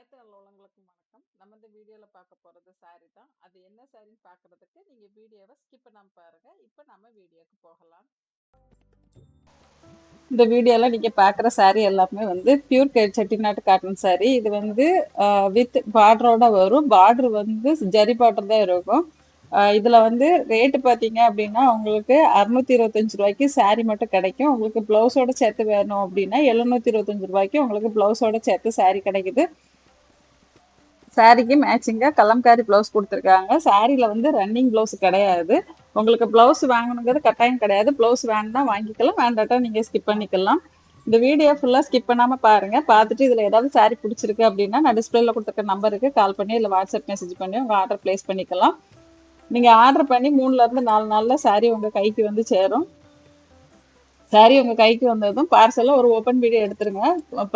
அனைத்து நல்லுள்ளங்களுக்கும் வணக்கம். நம்ம இந்த வீடியோல பார்க்க போறது சாரி தான். அது என்ன சாரின்னு பார்க்குறதுக்கு நீங்க வீடியோவை ஸ்கிப் பண்ணாம பாருங்க. இப்போ நம்ம வீடியோக்கு போகலாம். இந்த வீடியோல நீங்க பார்க்குற சாரி எல்லாமே வந்து பியூர் செட்டிநாட்டு காட்டன் சாரி இது வந்து வித் பார்டரோட வரும். பார்டர் வந்து ஜரி பார்டர் தான் இருக்கும். இதில் வந்து ரேட்டு பார்த்தீங்க அப்படின்னா உங்களுக்கு அறுநூத்தி இருபத்தஞ்சு ரூபாய்க்கு சாரீ மட்டும் கிடைக்கும். உங்களுக்கு ப்ளவுஸோட சேர்த்து வேணும் அப்படின்னா எழுநூத்தி இருபத்தஞ்சு ரூபாய்க்கு உங்களுக்கு ப்ளவுஸோட சேர்த்து சாரீ கிடைக்குது. சாரிக்கு மேட்சிங்காக கலம்காரி ப்ளவுஸ் கொடுத்துருக்காங்க. சாரியில் வந்து ரன்னிங் ப்ளவுஸ் கிடையாது. உங்களுக்கு ப்ளவுஸ் வாங்கணுங்கிறது கட்டாயம் கிடையாது. ப்ளவுஸ் வேணுன்னா வாங்கிக்கலாம். வேண்டாட்டா நீங்கள் ஸ்கிப் பண்ணிக்கலாம். இந்த வீடியோ ஃபுல்லாக ஸ்கிப் பண்ணாமல் பாருங்கள் பார்த்துட்டு இதில் ஏதாவது சாரி பிடிச்சிருக்கு அப்படின்னா நான் டிஸ்பிளேல கொடுத்துருக்க நம்பருக்கு கால் பண்ணி இல்லை வாட்ஸ்அப் மெசேஜ் பண்ணி உங்கள் ஆர்டர் ப்ளேஸ் பண்ணிக்கலாம். நீங்கள் ஆர்டர் பண்ணி மூணுலேருந்து நாலு நாளில் சாரி உங்கள் கைக்கு வந்து சேரும். சாரி உங்கள் கைக்கு வந்ததும் பார்சலை ஒரு ஓப்பன் வீடியோ எடுத்துருங்க.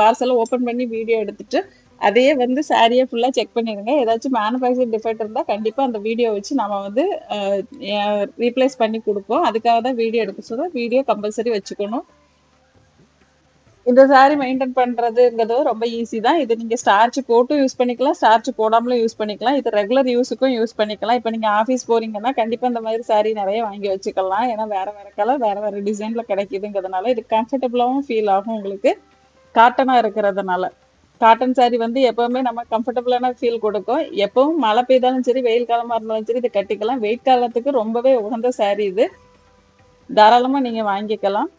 பார்சலை ஓப்பன் பண்ணி வீடியோ எடுத்துட்டு அதையே வந்து சாரியை ஃபுல்லாக செக் பண்ணிடுங்க. ஏதாச்சும் மேனுஃபேக்சரிங் டிஃபெக்ட் இருந்தால் கண்டிப்பாக அந்த வீடியோ வச்சு நம்ம வந்து ரீப்ளேஸ் பண்ணி கொடுப்போம். அதுக்காக தான் வீடியோ எடுக்க சொல்ல வீடியோ கம்பல்சரி வச்சுக்கணும். இந்த சாரி மெயின்டைன் பண்ணுறதுங்கிறது ரொம்ப ஈஸி தான். இது நீங்கள் ஸ்டார்ச் போட்டும் யூஸ் பண்ணிக்கலாம். ஸ்டார்ச் போடாமலும் யூஸ் பண்ணிக்கலாம். இது ரெகுலர் யூஸுக்கும் யூஸ் பண்ணிக்கலாம். இப்போ நீங்கள் ஆஃபீஸ் போகிறீங்கன்னா கண்டிப்பாக இந்த மாதிரி சாரி நிறைய வாங்கி வச்சுக்கலாம். ஏன்னா வேறு வேறு கலர் வேறு வேறு டிசைனில் கிடைக்குதுங்கிறதுனால இது கம்ஃபர்டபுளாகவும் ஃபீல் ஆகும் உங்களுக்கு. காட்டனாக இருக்கிறதுனால. காட்டன் சாரி வந்து எப்பவுமே நம்ம கம்ஃபர்டபுளான ஃபீல் கொடுக்கும். எப்பவும் மழை பெய்தாலும் சரி வெயில் காலமாக இருந்தாலும் சரி இதை கட்டிக்கலாம். வெயில் காலத்துக்கு ரொம்பவே உகந்த சாரி இது. தாராளமாக நீங்கள் வாங்கிக்கலாம்.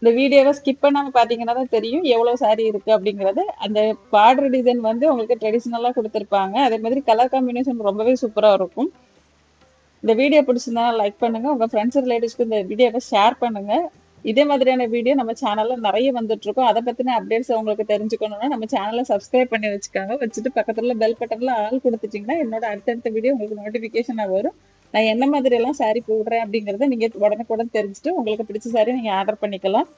இந்த வீடியோவை ஸ்கிப் பண்ணாமல் பார்த்தீங்கன்னா தான் தெரியும் எவ்வளோ சாரி இருக்குது அப்படிங்கிறது. அந்த பார்டர் டிசைன் வந்து உங்களுக்கு ட்ரெடிஷ்னலாக கொடுத்துருப்பாங்க. அதே மாதிரி கலர் காம்பினேஷன் ரொம்பவே சூப்பராக இருக்கும். இந்த வீடியோ பிடிச்சிருந்தா லைக் பண்ணுங்கள் உங்கள் ஃப்ரெண்ட்ஸ் ரிலேட்டிவ்ஸ்க்கு இந்த வீடியோவை ஷேர் பண்ணுங்கள் இதே மாதிரியான வீடியோ நம்ம சேனலில் நிறைய வந்துட்டு இருக்கோம் அதை பற்றின அப்டேட்ஸ் உங்களுக்கு தெரிஞ்சுக்கணும்னா நம்ம சேனலை சப்ஸ்கிரைப் பண்ணி வச்சுக்காங்க. வச்சுட்டு பக்கத்தில் பெல் பட்டனில் ஆள் கொடுத்துட்டிங்கன்னா என்னோட அடுத்தடுத்த வீடியோ உங்களுக்கு நோட்டிஃபிகேஷனாக வரும். நான் என்ன மாதிரி எல்லாம் சாரீ போடுறேன் அப்படிங்கிறத நீங்கள் உடனுக்குடன் தெரிஞ்சுட்டு உங்களுக்கு பிடிச்ச சாரீ நீங்கள் ஆர்டர் பண்ணிக்கலாம்.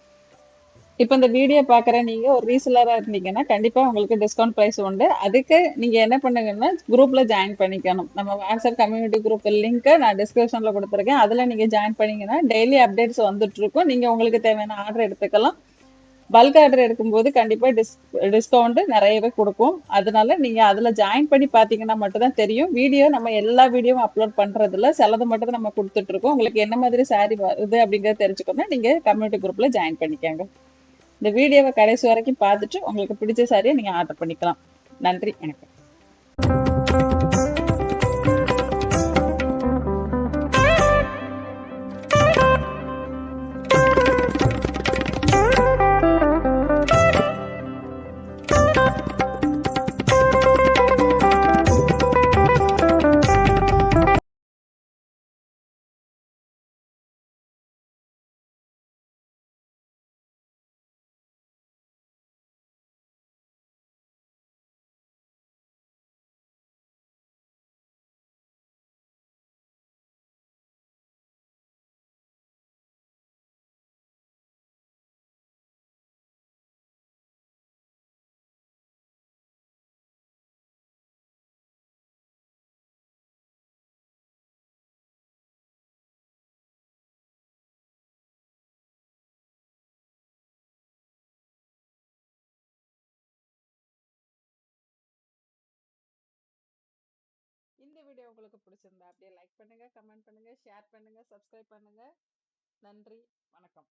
இப்போ இந்த வீடியோ பார்க்குற நீங்கள் ஒரு ரீசெலராக இருந்தீங்கன்னா கண்டிப்பாக உங்களுக்கு டிஸ்கவுண்ட் ப்ரைஸ் உண்டு. அதுக்கு நீங்கள் என்ன பண்ணுங்கன்னா குரூப்பில் ஜாயின் பண்ணிக்கணும். நம்ம வாட்ஸ்அப் கம்யூனிட்டி குரூப் லிங்க்கை நான் டிஸ்கிரிப்ஷனில் கொடுத்துருக்கேன். அதில் நீங்கள் ஜாயின் பண்ணிங்கன்னா டெய்லி அப்டேட்ஸ் வந்துட்டுருக்கும். நீங்கள் உங்களுக்கு தேவையான ஆர்டர் எடுத்துக்கலாம். பல்க் ஆர்டர் எடுக்கும்போது கண்டிப்பாக டிஸ் டிஸ்கவுண்ட்டு நிறையவே கொடுக்கும். அதனால நீங்கள் அதில் ஜாயின் பண்ணி பார்த்தீங்கன்னா மட்டும்தான் தெரியும். வீடியோ நம்ம எல்லா வீடியோவும் அப்லோட் பண்ணுறதில்ல சிலது மட்டும் தான் நம்ம கொடுத்துட்ருக்கோம் உங்களுக்கு என்ன மாதிரி சாரி வருது அப்படிங்கிறத தெரிஞ்சுக்கணும்னா நீங்கள் கம்யூனிட்டி குரூப்பில் ஜாயின் பண்ணிக்கோங்க. இந்த வீடியோவை கடைசி வரைக்கும் பார்த்துட்டு உங்களுக்கு பிடிச்ச சாரியை நீங்கள் ஆர்டர் பண்ணிக்கலாம். நன்றி வணக்கம். வீடியோ உங்களுக்கு பிடிச்சிருந்தா அப்படியே லைக் பண்ணுங்க கமெண்ட் பண்ணுங்க ஷேர் பண்ணுங்க சப்ஸ்கிரைப் பண்ணுங்க. நன்றி வணக்கம்.